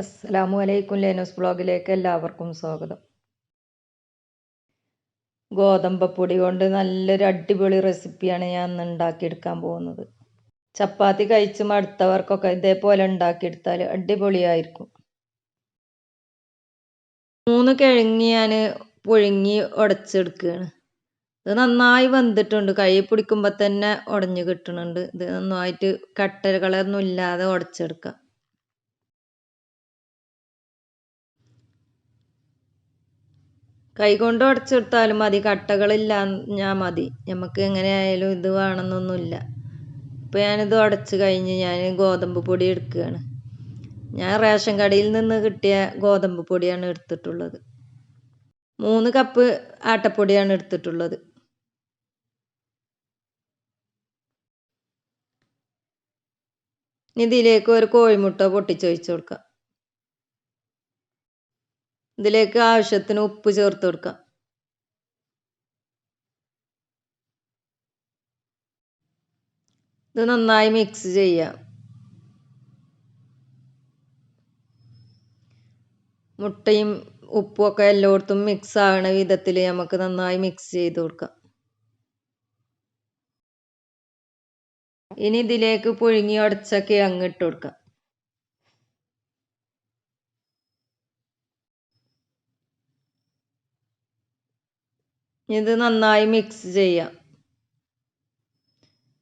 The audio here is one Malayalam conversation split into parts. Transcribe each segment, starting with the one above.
അസ്സലാമു അലൈക്കും ലേനോസ് ബ്ലോഗിലേക്ക് എല്ലാവർക്കും സ്വാഗതം. ഗോതമ്പപ്പൊടി കൊണ്ട് നല്ലൊരു അടിപൊളി റെസിപ്പിയാണ് ഞാൻ ഇന്ന് ഉണ്ടാക്കിയെടുക്കാൻ പോകുന്നത്. ചപ്പാത്തി കഴിച്ച് മടുത്തവർക്കൊക്കെ ഇതേപോലെ ഉണ്ടാക്കിയെടുത്താൽ അടിപൊളിയായിരിക്കും. മൂന്ന് കിഴങ്ങി ഞാൻ പുഴുങ്ങി ഉടച്ചെടുക്കുകയാണ്. ഇത് നന്നായി വെന്തിട്ടുണ്ട്. കൈ പിടിക്കുമ്പോൾ തന്നെ ഉടഞ്ഞു കിട്ടുന്നുണ്ട് ഇത് നന്നായിട്ട് കട്ടകളൊന്നും ഇല്ലാതെ ഉടച്ചെടുക്കാം. കൈകൊണ്ട് ഉടച്ചെടുത്താലും മതി കട്ടകളില്ല ഞാൻ മതി. നമുക്ക് എങ്ങനെ ആയാലും ഇത് വേണമെന്നൊന്നുമില്ല. ഇപ്പോൾ ഞാനിത് ഉടച്ച് കഴിഞ്ഞ് ഞാൻ ഗോതമ്പ് പൊടി എടുക്കുകയാണ്. ഞാൻ റേഷൻ കടയിൽ നിന്ന് കിട്ടിയ ഗോതമ്പ് പൊടിയാണ് എടുത്തിട്ടുള്ളത്. മൂന്ന് കപ്പ് ആട്ടപ്പൊടിയാണ് എടുത്തിട്ടുള്ളത്. ഇതിലേക്ക് ഒരു കോഴിമുട്ട പൊട്ടിച്ചൊഴിച്ച് കൊടുക്കാം. ഇതിലേക്ക് ആവശ്യത്തിന് ഉപ്പ് ചേർത്ത് കൊടുക്കാം. ഇത് നന്നായി മിക്സ് ചെയ്യാം. മുട്ടയും ഉപ്പും ഒക്കെ എല്ലായിടത്തും മിക്സ് ആകണ വിധത്തിൽ നമുക്ക് നന്നായി മിക്സ് ചെയ്ത് കൊടുക്കാം. ഇനി ഇതിലേക്ക് പുഴുങ്ങി ഉടച്ച കിഴങ്ങ് ഇട്ട് കൊടുക്കാം. ഇത് നന്നായി മിക്സ് ചെയ്യാം.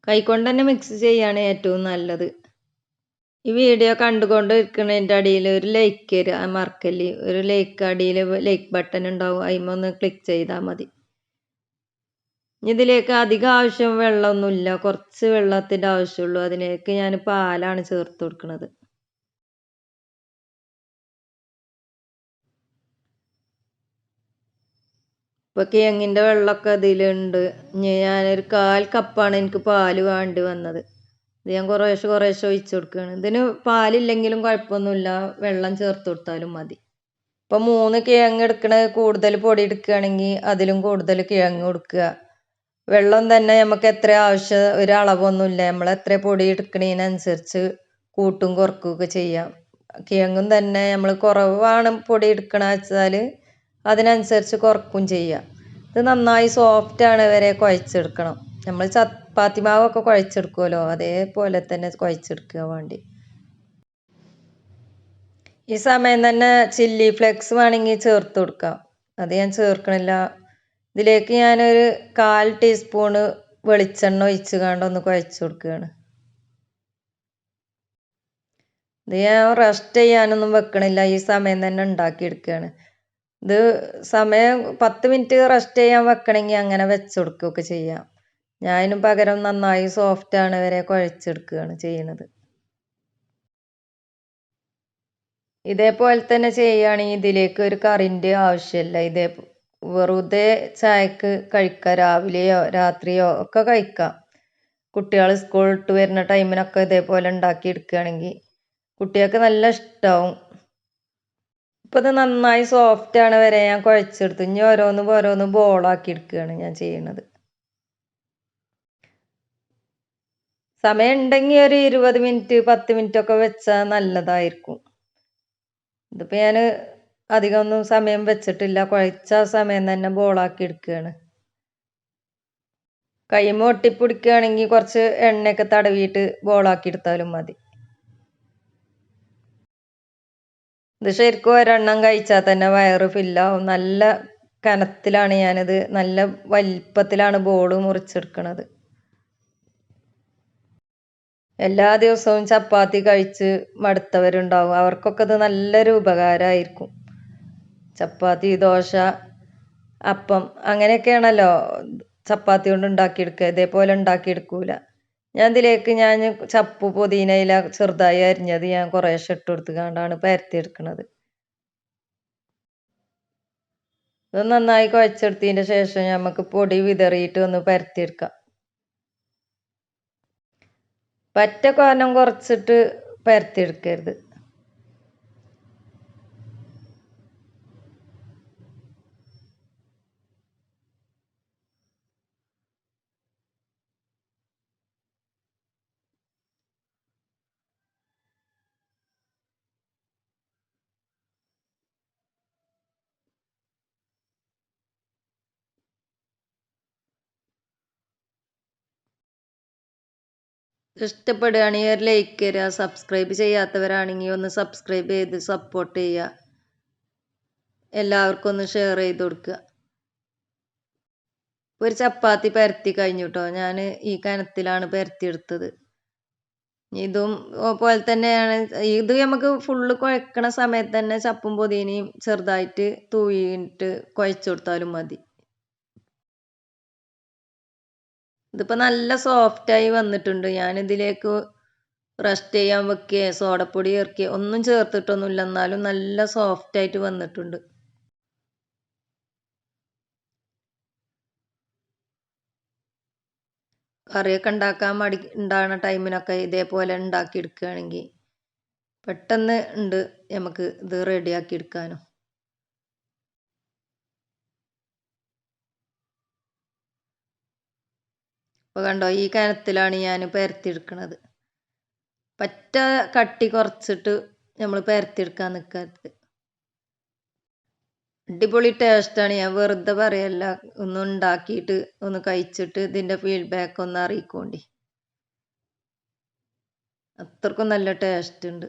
കൈകൊണ്ട് തന്നെ മിക്സ് ചെയ്യാണ് ഏറ്റവും നല്ലത്. ഈ വീഡിയോ കണ്ടുകൊണ്ട് ഇരിക്കുന്നതിന്റെ അടിയിൽ ഒരു ലൈക്ക് മറക്കൽ ഒരു ലൈക്ക് അടിയിൽ ലൈക്ക് ബട്ടൺ ഉണ്ടാവും. അതിമൊന്ന് ക്ലിക്ക് ചെയ്താൽ മതി. ഇതിലേക്ക് അധികം ആവശ്യം വെള്ളമൊന്നുമില്ല. കുറച്ച് വെള്ളത്തിന്റെ ആവശ്യമുള്ളൂ. അതിലേക്ക് ഞാൻ പാലാണ് ചേർത്ത് കൊടുക്കുന്നത്. ഇപ്പോൾ കിഴങ്ങിന്റെ വെള്ളമൊക്കെ അതിലുണ്ട് ഞാനൊരു കാൽ കപ്പാണ് എനിക്ക് പാൽ വേണ്ടി വന്നത്. ഇത് ഞാൻ കുറേശ്ശെ കുറേശ്ശെ ഒഴിച്ചു കൊടുക്കുകയാണ്. ഇതിന് പാലില്ലെങ്കിലും കുഴപ്പമൊന്നുമില്ല. വെള്ളം ചേർത്ത് കൊടുത്താലും മതി. ഇപ്പോൾ മൂന്ന് കിഴങ്ങ് എടുക്കണ കൂടുതൽ പൊടി എടുക്കുകയാണെങ്കിൽ അതിലും കൂടുതൽ കിഴങ്ങ് കൊടുക്കുക. വെള്ളം തന്നെ നമുക്ക് എത്ര ആവശ്യം ഒരു അളവൊന്നുമില്ല. നമ്മൾ എത്ര പൊടി എടുക്കണതിനനുസരിച്ച് കൂട്ടും കുറക്കുകയൊക്കെ ചെയ്യാം. കിഴങ്ങും തന്നെ നമ്മൾ കുറവാണ് പൊടി എടുക്കണ വെച്ചാൽ അതിനനുസരിച്ച് കുറക്കും ചെയ്യുക. ഇത് നന്നായി സോഫ്റ്റാണ് വരെ കുഴച്ചെടുക്കണം. നമ്മൾ ചപ്പാത്തി മാവൊക്കെ കുഴച്ചെടുക്കുമല്ലോ അതേപോലെ തന്നെ കുഴച്ചെടുക്കുക വേണ്ടി. ഈ സമയം തന്നെ ചില്ലി ഫ്ലെക്സ് വേണമെങ്കിൽ ചേർത്ത് കൊടുക്കാം. അത് ഞാൻ ചേർക്കണില്ല. ഇതിലേക്ക് ഞാനൊരു കാൽ ടീസ്പൂണ് വെളിച്ചെണ്ണ ഒഴിച്ച് കണ്ടൊന്ന് കുഴച്ച് കൊടുക്കുകയാണ്. ഇത് ഞാൻ റെസ്റ്റ് ചെയ്യാനൊന്നും വെക്കണില്ല. ഈ സമയം തന്നെ ഉണ്ടാക്കിയെടുക്കുകയാണ്. ഇത് സമയം പത്ത് മിനിറ്റ് റെസ്റ്റ് ചെയ്യാൻ വെക്കണമെങ്കിൽ അങ്ങനെ വെച്ച് കൊടുക്കുകയൊക്കെ ചെയ്യാം. ഞാനും പകരം നന്നായി സോഫ്റ്റ് ആണ് വരെ കുഴച്ചെടുക്കുകയാണ് ചെയ്യണത് ഇതേപോലെ തന്നെ ചെയ്യുകയാണെങ്കിൽ ഇതിലേക്ക് ഒരു കറിന്റെ ആവശ്യമില്ല ഇതേ വെറുതെ ചായക്ക് കഴിക്കാം. രാവിലെയോ രാത്രിയോ ഒക്കെ കഴിക്കാം. കുട്ടികൾ സ്കൂൾ വിട്ട് വരുന്ന ടൈമിനൊക്കെ ഇതേപോലെ ഉണ്ടാക്കി എടുക്കുകയാണെങ്കിൽ കുട്ടികൾക്ക് നല്ല ഇഷ്ടമാവും ഇപ്പോൾ നന്നായി സോഫ്റ്റ് ആണ് വരെ ഞാൻ കുഴച്ചെടുത്തു. ഇനി ഓരോന്ന് ഓരോന്ന് ബോളാക്കി എടുക്കുകയാണ് ഞാൻ ചെയ്യുന്നത്. സമയം ഉണ്ടെങ്കിൽ ഒരു ഇരുപത് മിനിറ്റ് പത്ത് മിനിറ്റ് ഒക്കെ വെച്ചാൽ നല്ലതായിരിക്കും. ഇതിപ്പോൾ ഞാൻ അധികമൊന്നും സമയം വെച്ചിട്ടില്ല. കുഴച്ച സമയം തന്നെ ബോളാക്കി എടുക്കുകയാണ്. കൈമ ഒട്ടിപ്പിടിക്കുകയാണെങ്കിൽ കുറച്ച് എണ്ണയൊക്കെ തടവിയിട്ട് ബോളാക്കി എടുത്താലും മതി. ഇത് ശരിക്കും ഒരെണ്ണം കഴിച്ചാൽ തന്നെ വയറ് ഫില്ലാവും. നല്ല കനത്തിലാണ് ഞാനിത്. നല്ല വലിപ്പത്തിലാണ് ബോൾ മുറിച്ചെടുക്കുന്നത് എല്ലാ ദിവസവും ചപ്പാത്തി കഴിച്ച് മടുത്തവരുണ്ടാവും. അവർക്കൊക്കെ ഇത് നല്ലൊരു ഉപകാരമായിരിക്കും ചപ്പാത്തി ദോശ അപ്പം അങ്ങനെയൊക്കെയാണല്ലോ ചപ്പാത്തി കൊണ്ട് ഉണ്ടാക്കിയെടുക്കുക. ഇതേപോലെ ഉണ്ടാക്കിയെടുക്കൂല. ഞാൻ ഇതിലേക്ക് ഞാൻ ചപ്പ് പുതിനയില ചെറുതായി അരിഞ്ഞത് ഞാൻ കുറേശ്ശെ ഇട്ട് കൊടുത്തുകൊണ്ടാണ് കണ്ടാണ് പരത്തിയെടുക്കണത്. ഇത് നന്നായി കുഴച്ചെടുത്തതിന്റെ ശേഷം നമുക്ക് പൊടി വിതറിയിട്ട് ഒന്ന് പരത്തിയെടുക്കാം. പറ്റ കോനം കുറച്ചിട്ട് പരത്തിയെടുക്കരുത്. ഇഷ്ടപ്പെടുകയാണെങ്കിൽ ഒരു ലൈക്ക് തരിക സബ്സ്ക്രൈബ് ചെയ്യാത്തവരാണെങ്കിൽ ഒന്ന് സബ്സ്ക്രൈബ് ചെയ്ത് സപ്പോർട്ട് ചെയ്യുക. എല്ലാവർക്കും ഒന്ന് ഷെയർ ചെയ്ത് കൊടുക്കുക. ഒരു ചപ്പാത്തി പരത്തി കഴിഞ്ഞു കേട്ടോ ഞാൻ ഈ കനത്തിലാണ് പരത്തിയെടുത്തത് ഇതും പോലെ തന്നെയാണ്. ഇത് നമുക്ക് ഫുള്ള് കുഴക്കണ സമയത്ത് തന്നെ ചപ്പും പൊതിനയും ചെറുതായിട്ട് തൂയിട്ട് കുഴച്ചു കൊടുത്താലും മതി. ഇതിപ്പോൾ നല്ല സോഫ്റ്റായി വന്നിട്ടുണ്ട്. ഞാനിതിലേക്ക് റസ്റ്റ് ചെയ്യാൻ വെക്കുക സോഡപ്പൊടി ചേർക്കുക ഒന്നും ചേർത്തിട്ടൊന്നുമില്ല. എന്നാലും നല്ല സോഫ്റ്റായിട്ട് വന്നിട്ടുണ്ട്. കറിയൊക്കെ ഉണ്ടാക്കാൻ മടി ഉണ്ടാകുന്ന ടൈമിനൊക്കെ ഇതേപോലെ ഉണ്ടാക്കി എടുക്കുകയാണെങ്കിൽ പെട്ടെന്ന് ഉണ്ട് നമുക്ക് ഇത് റെഡിയാക്കി എടുക്കാനും. ഇപ്പോൾ കണ്ടോ ഈ കനത്തിലാണ് ഞാൻ പരത്തിയെടുക്കണത്. പറ്റ കട്ടി കുറച്ചിട്ട് നമ്മൾ പരത്തിയെടുക്കാൻ നിൽക്കരുത് അടിപൊളി ടേസ്റ്റാണ് ഞാൻ വെറുതെ പറയല്ല. ഒന്ന് ഉണ്ടാക്കിയിട്ട് ഒന്ന് കഴിച്ചിട്ട് ഇതിന്റെ ഫീഡ്ബാക്ക് ഒന്ന് അറിയിക്കോണ്ടി. അത്രക്കും നല്ല ടേസ്റ്റ് ഉണ്ട്.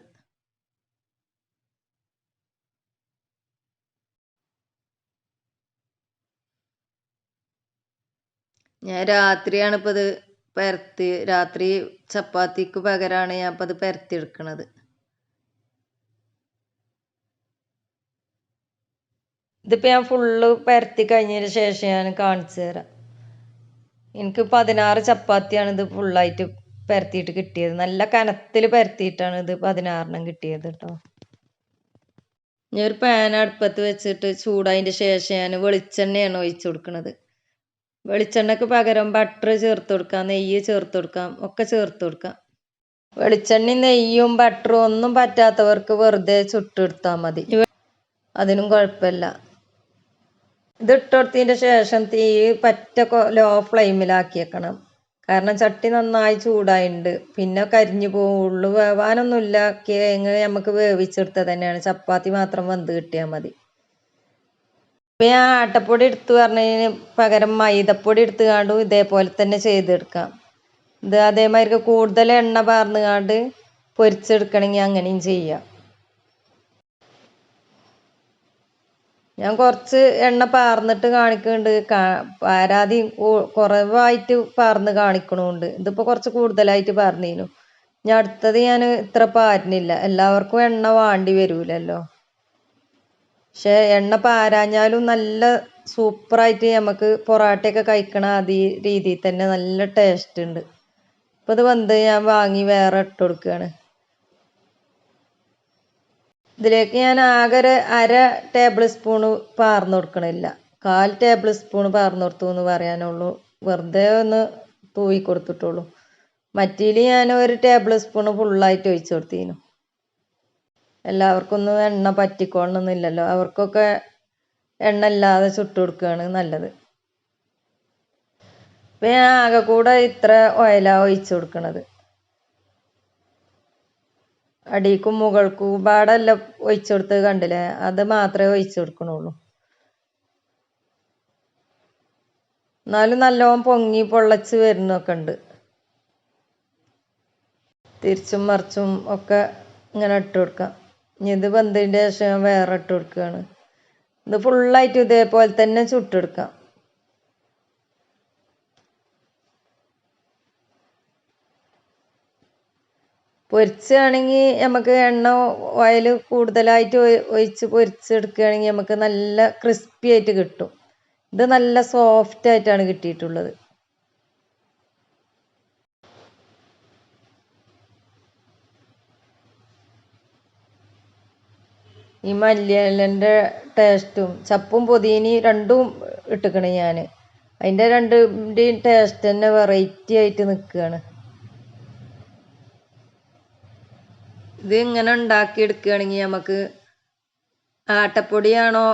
ഞാൻ രാത്രിയാണ് ഇപ്പോൾ ഇത് പരത്തി രാത്രി ചപ്പാത്തിക്ക് പകരമാണ് ഞാൻ ഇപ്പോൾ അത് പരത്തി ഇത് ഇതിപ്പോൾ ഞാൻ ഫുള്ള് പരത്തി കഴിഞ്ഞതിന് ശേഷം ഞാൻ കാണിച്ചു തരാം. എനിക്ക് പതിനാറ് ചപ്പാത്തിയാണ് ഇത് ഫുള്ളായിട്ട് പരത്തിയിട്ട് കിട്ടിയത്. നല്ല കനത്തിൽ പരത്തിയിട്ടാണ് ഇത് പതിനാറെണ്ണം കിട്ടിയത് കേട്ടോ. ഞാൻ ഒരു പാൻ അടുപ്പത്ത് വെച്ചിട്ട് ചൂടായതിന്റെ ശേഷം ഞാൻ വെളിച്ചെണ്ണയാണ് ഒഴിച്ചു കൊടുക്കുന്നത് വെളിച്ചെണ്ണക്ക് പകരം ബട്ടർ ചേർത്ത് കൊടുക്കാം നെയ്യ് ചേർത്ത് കൊടുക്കാം ഒക്കെ ചേർത്ത് കൊടുക്കാം. വെളിച്ചെണ്ണയും നെയ്യും ബട്ടറും ഒന്നും പറ്റാത്തവർക്ക് വെറുതെ ചുട്ടെടുത്താൽ മതി. അതിനും കുഴപ്പമില്ല. ഇത് ഇട്ടുകൊടുത്തതിന്റെ ശേഷം തീ പറ്റ ലോ ഫ്ലെയിമിലാക്കിയേക്കണം കാരണം ചട്ടി നന്നായി ചൂടായിട്ടുണ്ട് പിന്നെ കരിഞ്ഞു പോകും ഉള്ളു വേവാനൊന്നുമില്ല. കേങ്ങ് നമുക്ക് വേവിച്ചെടുത്തത് തന്നെയാണ്. ചപ്പാത്തി മാത്രം വെന്ത് കിട്ടിയാൽ മതി. ഇപ്പം ഞാൻ ആട്ടപ്പൊടി എടുത്ത് പറഞ്ഞതിന് പകരം മൈദപ്പൊടി എടുത്തുകാണ്ടും ഇതേപോലെ തന്നെ ചെയ്തെടുക്കാം. ഇത് അതേമാതിരി കൂടുതൽ എണ്ണ പാർന്ന് കാണ്ട് പൊരിച്ചെടുക്കണമെങ്കിൽ അങ്ങനെയും ചെയ്യാം. ഞാൻ കുറച്ച് എണ്ണ പാർന്നിട്ട് കാണിക്കുന്നുണ്ട്. പാരാതി കുറവായിട്ട് പാർന്ന് കാണിക്കണുണ്ട്. ഇതിപ്പോൾ കുറച്ച് കൂടുതലായിട്ട് പാർന്നീനു. ഞാൻ അടുത്തത് ഞാൻ ഇത്ര പാരുന്നില്ല. എല്ലാവർക്കും എണ്ണ വാണ്ടി വരൂലല്ലോ. പക്ഷെ എണ്ണ പാരാഞ്ഞാലും നല്ല സൂപ്പറായിട്ട് നമുക്ക് പൊറാട്ടയൊക്കെ കഴിക്കണ അതേ രീതിയിൽ തന്നെ നല്ല ടേസ്റ്റ് ഉണ്ട്. ഇപ്പൊ ഇത് വന്ന് ഞാൻ വാങ്ങി വേറെ ഇട്ട് കൊടുക്കുകയാണ് ഇതിലേക്ക് ഞാൻ ആകെ ഒരു അര ടേബിൾ സ്പൂണ് പാർന്ന് കൊടുക്കണില്ല. കാൽ ടേബിൾ സ്പൂണ് പാർന്ന് കൊടുത്തു എന്ന് പറയാനുള്ളൂ. വെറുതെ ഒന്ന് തൂവി കൊടുത്തിട്ടുള്ളൂ മറ്റേൽ ഞാൻ ഒരു ടേബിൾ സ്പൂണ് ഫുള്ളായിട്ട് ഒഴിച്ചു കൊടുത്തിരുന്നു എല്ലാവർക്കും ഒന്നും എണ്ണ പറ്റിക്കോളണമെന്നില്ലല്ലോ അവർക്കൊക്കെ എണ്ണ ഇല്ലാതെ ചുട്ടു കൊടുക്കുകയാണ് നല്ലത്. ഇപ്പം ഞാൻ ആകെ കൂടെ ഇത്ര ഓയിലാണ് ഒഴിച്ചു കൊടുക്കണത്. അടിക്കും മുകൾക്കും പാടല്ല ഒഴിച്ചു കൊടുത്തത് കണ്ടില്ലേ? അത് മാത്രമേ ഒഴിച്ചു കൊടുക്കണുള്ളൂ. എന്നാലും നല്ലോണം പൊങ്ങി പൊള്ളച്ച് വരുന്നൊക്കെ ഉണ്ട്. തിരിച്ചും മറിച്ചും ഒക്കെ ഇങ്ങനെ ഇട്ട് കൊടുക്കാം. ഇനി ഇത് വെന്തതിന്റെ ശേഷം വേറെ ഇട്ട് കൊടുക്കുകയാണ്. ഇത് ഫുള്ളായിട്ട് ഇതേപോലെ തന്നെ ചുട്ടെടുക്കാം പൊരിച്ചാണെങ്കിൽ നമുക്ക് എണ്ണ ഓയിൽ കൂടുതലായിട്ട് ഒഴിച്ച് പൊരിച്ചെടുക്കുകയാണെങ്കിൽ നമുക്ക് നല്ല ക്രിസ്പി ആയിട്ട് കിട്ടും. ഇത് നല്ല സോഫ്റ്റ് ആയിട്ടാണ് കിട്ടിയിട്ടുള്ളത്. ഈ മല്ലിയിലന്റെ ടേസ്റ്റും ചപ്പും പൊതിനി രണ്ടും ഇട്ടിക്കണ് ഞാൻ അതിന്റെ രണ്ടിന്റെയും ടേസ്റ്റ് തന്നെ വെറൈറ്റി ആയിട്ട് നിൽക്കുകയാണ് ഇത് ഇങ്ങനെ ഉണ്ടാക്കിയെടുക്കുകയാണെങ്കിൽ നമുക്ക് ആട്ടപ്പൊടിയാണോ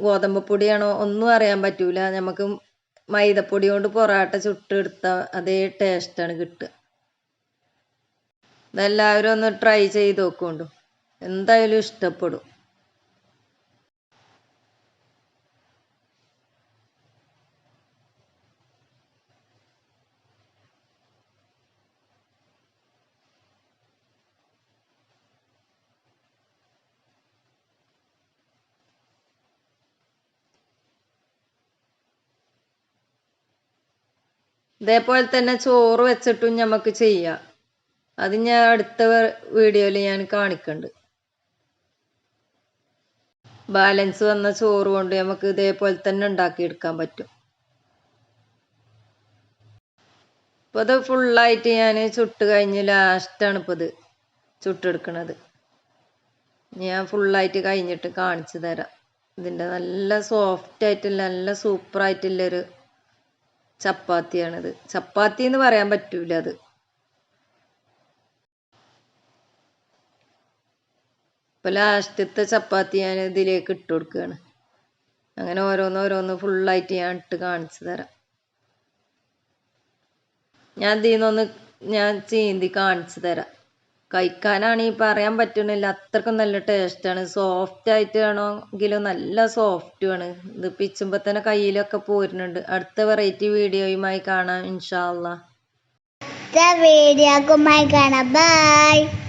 ഗോതമ്പ് പൊടിയാണോ ഒന്നും അറിയാൻ പറ്റൂല. നമുക്ക് മൈദപ്പൊടി കൊണ്ട് പൊറാട്ട ചുട്ടെടുത്ത അതേ ടേസ്റ്റാണ് കിട്ടുക. ഇതെല്ലാവരും ഒന്ന് ട്രൈ ചെയ്ത് നോക്കുകൊണ്ടു എന്തായാലും ഇഷ്ടപ്പെടും. ഇതേപോലെ തന്നെ ചോറ് വെച്ചിട്ടും നമുക്ക് ചെയ്യാം. അത് ഞാൻ അടുത്ത വീഡിയോയിൽ ഞാൻ കാണിക്കുന്നുണ്ട് ബാലൻസ് വന്ന ചോറ് കൊണ്ട് നമുക്ക് ഇതേപോലെ തന്നെ ഉണ്ടാക്കിയെടുക്കാൻ പറ്റും. ഇപ്പൊ ഇത് ഫുള്ളായിട്ട് ഞാൻ ചുട്ട് കഴിഞ്ഞ് ലാസ്റ്റാണ് ഇപ്പൊ ഇത് ചുട്ടെടുക്കണത്. ഞാൻ ഫുള്ളായിട്ട് കഴിഞ്ഞിട്ട് കാണിച്ചു തരാം. ഇതിന്റെ നല്ല സോഫ്റ്റ് ആയിട്ടുള്ള നല്ല സൂപ്പർ ആയിട്ടുള്ളൊരു ചപ്പാത്തിയാണിത്. ചപ്പാത്തി എന്ന് പറയാൻ പറ്റൂല അത്. ഇപ്പൊ ലാസ്റ്റത്തെ ചപ്പാത്തി ഞാൻ ഇതിലേക്ക് ഇട്ട് കൊടുക്കുകയാണ് അങ്ങനെ ഓരോന്ന് ഓരോന്ന് ഫുള്ളായിട്ട് ഞാൻ ഇട്ട് കാണിച്ചു തരാം. ഞാൻ ഇതിൽ നിന്നൊന്ന് ഞാൻ ചീന്തി കാണിച്ചു തരാം. കഴിക്കാനാണെങ്കിൽ പറയാൻ പറ്റണില്ല. അത്രക്കും നല്ല ടേസ്റ്റാണ് സോഫ്റ്റ് ആയിട്ട് വേണമെങ്കിലും നല്ല സോഫ്റ്റുമാണ് ഇത് പിച്ചുമ്പോൾ തന്നെ കയ്യിലൊക്കെ പോരുന്നുണ്ട്. അടുത്ത വെറൈറ്റി വീഡിയോയുമായി കാണാം ഇൻഷാല്ല വീഡിയോക്കുമായി വീഡിയോ കാണാം. ബൈ